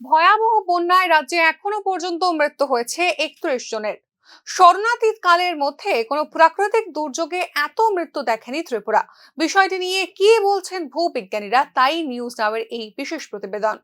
ভয়াবহ বন্যায় রাজ্যে এখনও পর্যন্ত মৃত্যু হয়েছে একত্রিশ জনের। স্বর্ণাতীত কালের মধ্যে কোনো প্রাকৃতিক দুর্যোগে এত মৃত্যু দেখেনি ত্রিপুরা। বিষয়টি নিয়ে কি বলছেন ভূবিজ্ঞানীরা, তাই নিউজ নাওয়ের এই বিশেষ প্রতিবেদন।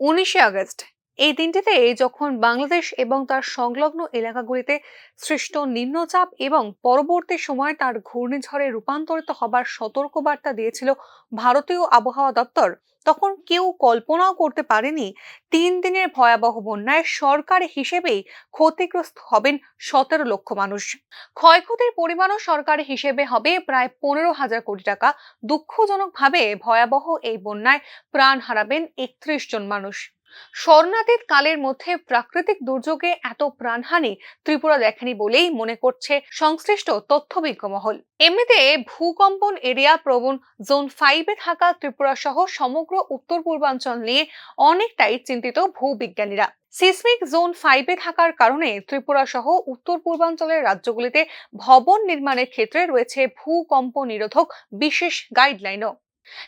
উনিশে আগস্ট এই দিনটিতে যখন বাংলাদেশ এবং তার সংলগ্ন এলাকাগুলিতে সৃষ্ট নিম্নচাপ এবং পরবর্তী সময়ে তার ঘূর্ণিঝড়ে রূপান্তরিত হবার সতর্কবার্তা দিয়েছিল ভারতীয় আবহাওয়া দপ্তর, তখন কেউ কল্পনাও করতে পারেনি তিন দিনের ভয়াবহ বন্যায় সরকার হিসেবেই ক্ষতিগ্রস্ত হবেন সতেরো লক্ষ মানুষ। ক্ষয়ক্ষতির পরিমাণও সরকার হিসেবে হবে প্রায় পনেরো হাজার কোটি টাকা। দুঃখজনকভাবে ভয়াবহ এই বন্যায় প্রাণ হারাবেন একত্রিশ জন মানুষ। স্মরণাতীত কালের মধ্যে প্রাকৃতিক দুর্যোগে এত প্রাণহানি ত্রিপুরা দেখেনি বলেই মনে করছে সংশ্লিষ্ট তথ্যবিজ্ঞ মহল। এমনিতে ভূকম্পন এরিয়া প্রবণ জোন ফাইভে থাকা ত্রিপুরা সহ সমগ্র উত্তর পূর্বাঞ্চল নিয়ে অনেকটাই চিন্তিত ভূবিজ্ঞানীরা। সিসমিক জোন ফাইভে থাকার কারণে ত্রিপুরা সহ উত্তর পূর্বাঞ্চলের রাজ্যগুলিতে ভবন নির্মাণের ক্ষেত্রে রয়েছে ভূকম্প নিরোধক বিশেষ গাইডলাইনও।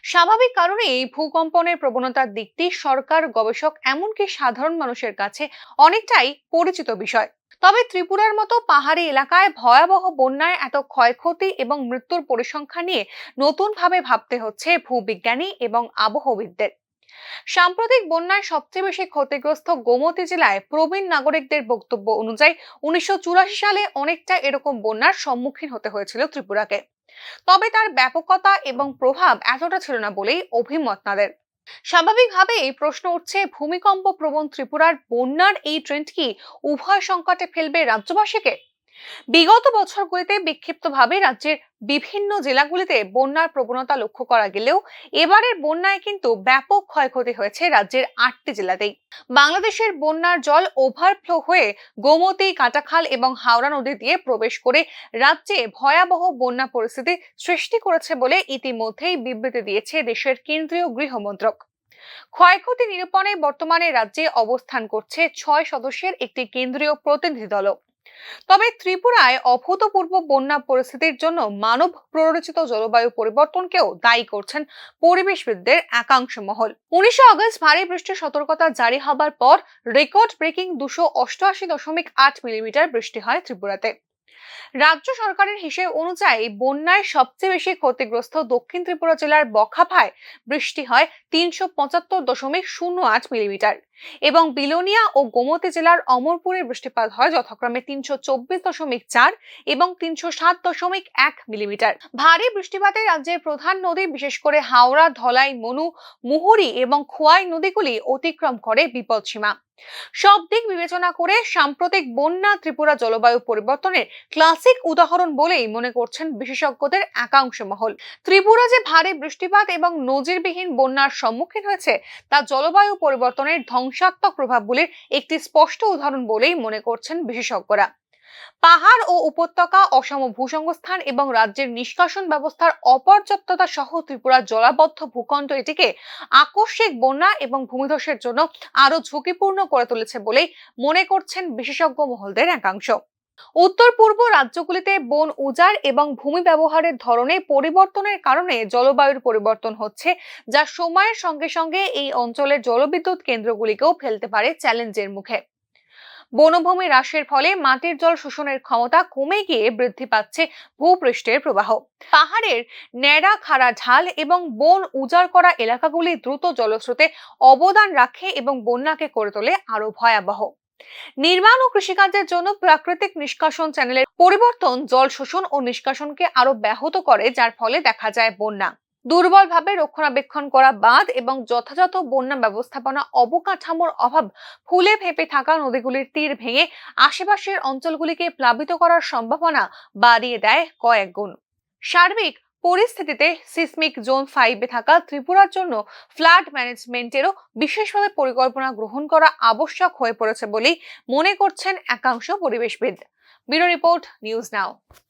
স্বাভাবিক কারণে এই ভূকম্পনের প্রবণতার দিকটি সরকার, গবেষক এমনকি সাধারণ মানুষের কাছে অনেকটাই পরিচিত বিষয়। তবে ত্রিপুরার মতো পাহাড়ি এলাকায় ভয়াবহ বন্যায় এত ক্ষয়ক্ষতি এবং মৃত্যুর পরিসংখ্যা নিয়ে নতুনভাবে ভাবতে হচ্ছে ভূবিজ্ঞানী এবং আবহবিদদের। সাম্প্রতিক বন্যায় সবচেয়ে বেশি ক্ষতিগ্রস্ত গোমতী জেলায় প্রবীণ নাগরিকদের বক্তব্য অনুযায়ী উনিশশো চুরাশি সালে অনেকটা এরকম বন্যার সম্মুখীন হতে হয়েছিল ত্রিপুরাকে। তবে তার ব্যাপকতা এবং প্রভাব এতটা ছিল না বলেই অভিমত তাদের। স্বাভাবিকভাবেই প্রশ্ন উঠছে, ভূমিকম্প প্রবণ ত্রিপুরার বন্যার এই ট্রেন্ড কি উভয় সংকটে ফেলবে রাজ্যবাসীকে? বিগত বছরগুলিতে বিক্ষিপ্তভাবে রাজ্যের বিভিন্ন জেলাগুলিতে বন্যার প্রবণতা লক্ষ্য করা গেলেও এবারের বন্যায় কিন্তু ব্যাপক ক্ষয়ক্ষতি হয়েছে রাজ্যের আটটি জেলাতেই। বাংলাদেশের বন্যার জল ওভারফ্লো হয়ে গোমতী, কাটাখাল এবং হাওড়া নদী দিয়ে প্রবেশ করে রাজ্যে ভয়াবহ বন্যা পরিস্থিতি সৃষ্টি করেছে বলে ইতিমধ্যেই বিবৃতি দিয়েছে দেশের কেন্দ্রীয় গৃহমন্ত্রক। ক্ষয়ক্ষতি নিরূপণে বর্তমানে রাজ্যে অবস্থান করছে ছয় সদস্যের একটি কেন্দ্রীয় প্রতিনিধি দলও। তবে ত্রিপুরায় অভূতপূর্ব বন্যা পরিস্থিতির জন্য মানব প্ররোচিত জলবায়ু পরিবর্তনকেও দায়ী করছেন পরিবেশবিদদের একাংশ মহল। উনিশে আগস্ট ভারী বৃষ্টির সতর্কতা জারি হবার পর রেকর্ড ব্রেকিং দুশো অষ্টআশি দশমিক আট মিলিমিটার বৃষ্টি হয় ত্রিপুরাতে। রাজ্য সরকারের হিসেব অনুযায়ী বন্যায় সবচেয়ে বেশি ক্ষতিগ্রস্ত দক্ষিণ ত্রিপুরা জেলার বখাফায় বৃষ্টি হয় তিনশো পঁচাত্তর দশমিক শূন্য আট মিলিমিটার। এবং বিলোনিয়া ও গোমতী জেলার অমরপুরে বৃষ্টিপাত হয়, যথাক্রমে তিনশো চব্বিশ দশমিক চার এবং তিনশো সাত দশমিক এক মিলিমিটার। ভারী বৃষ্টিপাতে রাজ্যের প্রধান নদী, বিশেষ করে হাওড়া, ধলাই, মনু, মুহুরী এবং খোয়াই নদীগুলি অতিক্রম করে বিপদসীমা সব দিক বিবেচনা করে সাম্প্রতিক বন্যা ত্রিপুরা জলবায়ু পরিবর্তনের ক্লাসিক উদাহরণ বলেই মনে করছেন বিশেষজ্ঞদের একাংশ মহল। ত্রিপুরা যে ভারী বৃষ্টিপাত এবং নজিরবিহীন বন্যার সম্মুখীন হয়েছে, তা জলবায়ু পরিবর্তনের ধ্বংসাত্মক প্রভাবগুলির একটি স্পষ্ট উদাহরণ বলেই মনে করছেন বিশেষজ্ঞরা। পাহাড় ও উপত্যকা, অসম ভূসংস্থান এবং রাজ্যের নিষ্কাশন ব্যবস্থার অপর্যাপ্ততা সহ ত্রিপুরার জলাবদ্ধ ভূখণ্ড এটিকে আকস্মিক বন্যা এবং ভূমিধসের জন্য আরও ঝুঁকিপূর্ণ করে তুলেছে বলেই মনে করছেন বিশেষজ্ঞ মহলদের একাংশ। উত্তর পূর্ব রাজ্যগুলিতে বন উজাড় এবং ভূমি ব্যবহারের ধরনে পরিবর্তনের কারণে জলবায়ুর পরিবর্তন হচ্ছে, যা সময়ের সঙ্গে সঙ্গে এই অঞ্চলের জলবিদ্যুৎ কেন্দ্রগুলিকেও ফেলতে পারে চ্যালেঞ্জের মুখে। বনভূমি হ্রাসের ফলে মাটির জল শোষণের ক্ষমতা কমে গিয়ে বৃদ্ধি পাচ্ছে ভূপৃষ্ঠের প্রবাহ। পাহাড়ের ন্যাড়া খাড়া ঢাল এবং বন উজাড় করা এলাকাগুলি দ্রুত জলস্রোতে অবদান রাখে এবং বন্যাকে করে তোলে আরও ভয়াবহ। নির্মাণ ও কৃষিকাজের জন্য প্রাকৃতিক নিষ্কাশন চ্যানেলের পরিবর্তন জল শোষণ ও নিষ্কাশনকে আরও ব্যাহত করে, যার ফলে দেখা যায় বন্যা। দুর্বলভাবে রক্ষণাবেক্ষণ করা বাঁধ এবং যথাযথ বন্যা ব্যবস্থাপনা অবকাঠামোর অভাব ফুলে ফেপে থাকা নদীগুলির তীর ভেঙে আশেপাশের অঞ্চলগুলিকে প্লাবিত করার সম্ভাবনা বাড়িয়ে দেয় কয়েক গুণ। সার্বিক পরিস্থিতিতে সিসমিক জোন ফাইভে থাকা ত্রিপুরার জন্য ফ্লাড ম্যানেজমেন্টেরও বিশেষভাবে পরিকল্পনা গ্রহণ করা আবশ্যক হয়ে পড়েছে বলেই মনে করছেন একাংশ পরিবেশবিদ। Bureau report, news now.